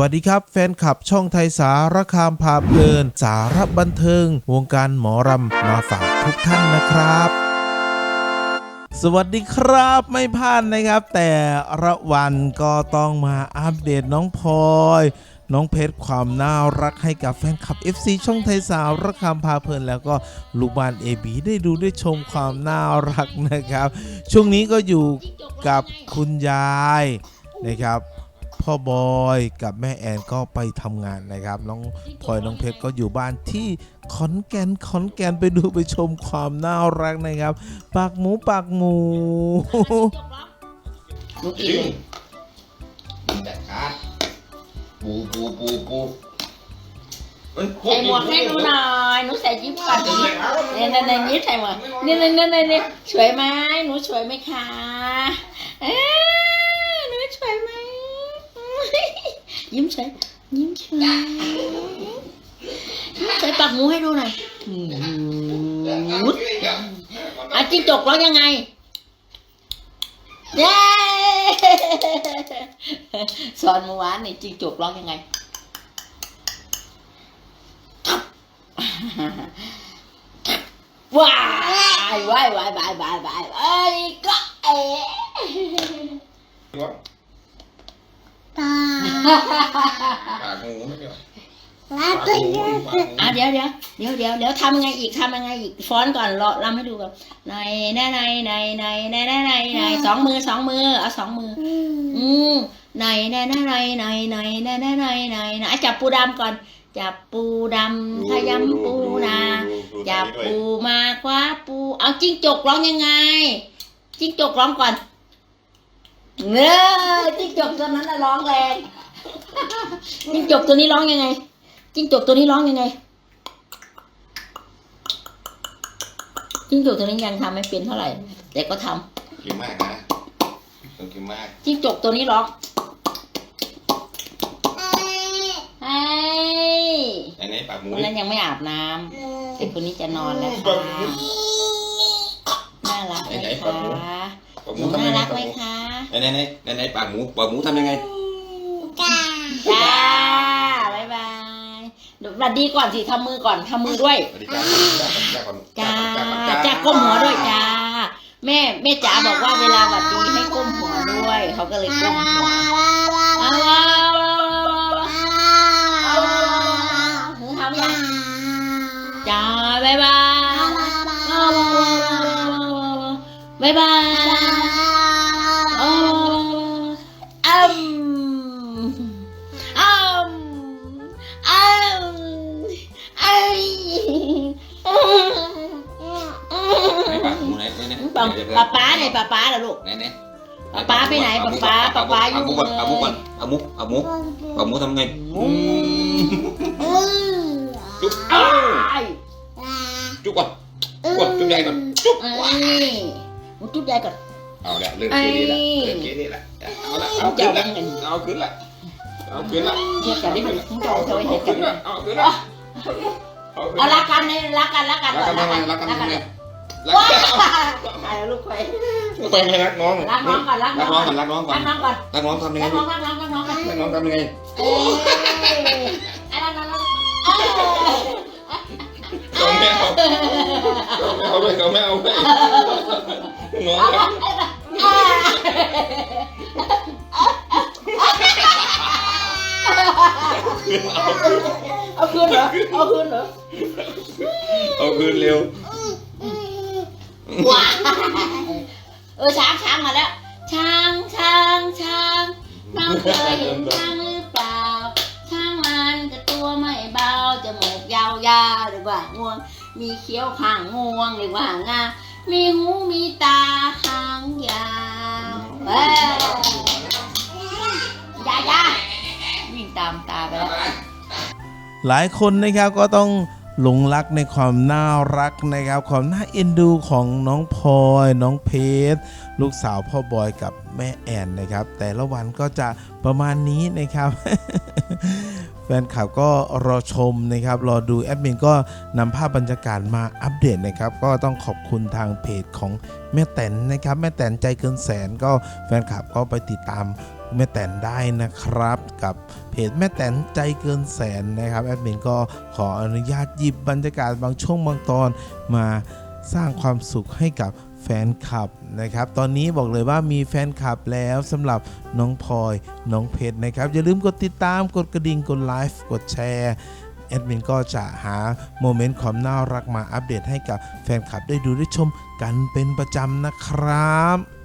วัสดีครับ แฟนคลับช่องไทยสารคามพาเพลิน สารบันเทิง วงการหมอรำมาฝากทุกท่านนะครับสวัสดีครับไม่พลาดนะครับ แต่ละวันก็ต้องมาอัปเดตน้องพลอย น้องเพชรความน่ารักให้กับแฟนคลับ FC ช่องไทยสารคามพาเพลิน แล้วก็ลูกบ้านเอบีได้ดูได้ชมความน่ารักนะครับ ช่วงนี้ก็อยู่กับคุณยายนะครับ พ่อบอยกับแม่แอนก็ไปทำงานนะครับน้องพลอยน้องเพชรก็อยู่บ้านที่ขอนแก่นขอนแก่นไปดูไปชมความน่ารักนะครับ ปากหมูปากหมูลูกจริอีงมันแตกขาดปูปูปูปูเอ้ยใส่หมวกให้หนูหน่อยหนูใส่ยิ้มก่อนเนี่ยเนี่ยเนี่ยยิ้มใส่หมวกเนี่ยเนี่ยเนี่ยเนี่ยสวยไหมหนูสวยไหมคะเอ๊ะหนูสวยไหม ยิ้มสวยยิ้มสวยยิ้มสวยปากหมูให้ดูหน่อยอืมอะจิ้งจกร้องยังไงเย้สอนเมื่อวานนี่จิ้งจกร้องยังไงว้ายว้ายว้ายว้ายว้ายว้ายเอ้ยก็เอ๋ ปากงูไม่เกี่ยวปากงูปากงูอะเดี๋ยวเดี๋ยวเดี๋ยวเดี๋ยวเดี๋ยวทำยังไงอีกทำยังไงอีกฟ้อนก่อนรอรำให้ดูก่อนในในในในในในในในในสองมือสองมือเอาสองมือ อืมในในในในในในในในในในในอะจับปูดำก่อน จับปูดำขยำปูนา จับปูมาคว้าปู เอาจิ้งจกร้องยังไง จิ้งจกร้องก่อน เนื้อจิ้งจกตัวนั้นน่ะร้องแรงจิ้งจกตัวนี้ร้องยังไงจิ้งจกตัวนี้ร้องยังไงจิ้งจกตัวนี้ยังทำไม่เป็นเท่าไหร่แต่ก็ทำเก่งมากนะต้องเก่งมากจิ้งจกตัวนี้ร้องไอ้ไหนไหนปากหมูคนนั้นยังไม่อาบน้ำแต่คนนี้จะนอนแล้วค่ะน่ารักไหมคะ ปากหหมูนูทำยัน่างไงรักไหมคะไหนไหนไหนไหนไหนปากหมูปากหมูทำยังไงจ้าบ๊ายบายเดี๋ยวสวัสดีก่อนสิทำมือก่อนทำมือด้วย สวัสดีจ้าจ้าก่อนจ้าจ้าจ้าก้มหัวด้วยจ้า แม่แม่จ๋าบอกว่าเวลาหวัดดีให้ก้มหัวด้วย เขาก็เลยก้มหัวเอาเอาเอาเอาหนูทำยังจ้าบ๊ายบายเอาบ๊ายบาย um, um, bằng bà bá này bà bá là lụ bà bá bên này bà bá bà bá à múc à múc à múc à múc bà múc thăm ngay ừ. chúc ai chúc con chúc chúc dây con chúc ừ. một chút dây con เอาละเริ่มเกลียดละเริ่มเกลียดละเอาละเอาขึ้นละเอาขึ้นละ เอาขึ้นละเทียบกันได้ไหมมึงจะเอาเธอเอาเห็นกัขึ้นนไหมละเอาขึ้นละเอาขึ้นเอาละรักกันเลยรักกันรักกันรักก่อนกันรักทำกันไงรักกันรักกัทำนไงรักว้ากันตายแล้วลูกใครต้องให้รักน้องรักน้องก่อนรักรัน้กองน้องก่ก่ออนนรักน้องก่อนรักน้องก่อนรักน้องทำยังไงรักน้องรักน้องรักน้องก่อนรักน้องทำยังไงเอ้ยไอ้รักน้องรักเอ้ยเขาไม่เอาเขาไม่เอาด้วยเขาไม่เอาด้วยน้องครับ เอาคืนเหรอ เอาคืนเหรอ เอาคืนเร็ว ว้าเออช้างช้างมาแล้ว ช้างช้างช้างน้องเคยเห็นช้างหรือเปล่า ช้างมันก็ตัวไม่เบาจมูกยาวๆหรือว่างวง มีเขี้ยวข้างงวงหรือว่างา มีหูมีตาหางยาวเอ้ย ตามตาไปแล้ว หลายคนนะครับก็ต้องหลงรักในความน่ารักนะครับ ความน่าเอ็นดูของน้องพลอยน้องเพชรลูกสาวพ่อบอยกับแม่แอนนะครับ แต่ละวันก็จะประมาณนี้นะครับ แฟนคลับก็รอชมนะครับ รอดูแอดมินก็นำภาพบรรยากาศมาอัปเดตนะครับ ก็ต้องขอบคุณทางเพจของแม่แตนนะครับ แม่แตนใจเกินแสนก็แฟนคลับก็ไปติดตาม แม่แตนได้นะครับ กับเพจแม่แตนใจเกินแสนนะครับแอดมินก็ขออนุญาตหยิบบรรยากาศบางช่วงบางตอนมาสร้างความสุขให้กับแฟนคลับนะครับ ตอนนี้บอกเลยว่ามีแฟนคลับแล้วสำหรับน้องพลอยน้องเพชรนะครับ อย่าลืมกดติดตามกดกระดิ่งกดไลฟ์กดแชร์แอดมินก็จะหาโมเมนต์ความน่ารักมาอัปเดตให้กับแฟนคลับได้ดูได้ชมกันเป็นประจำนะครับ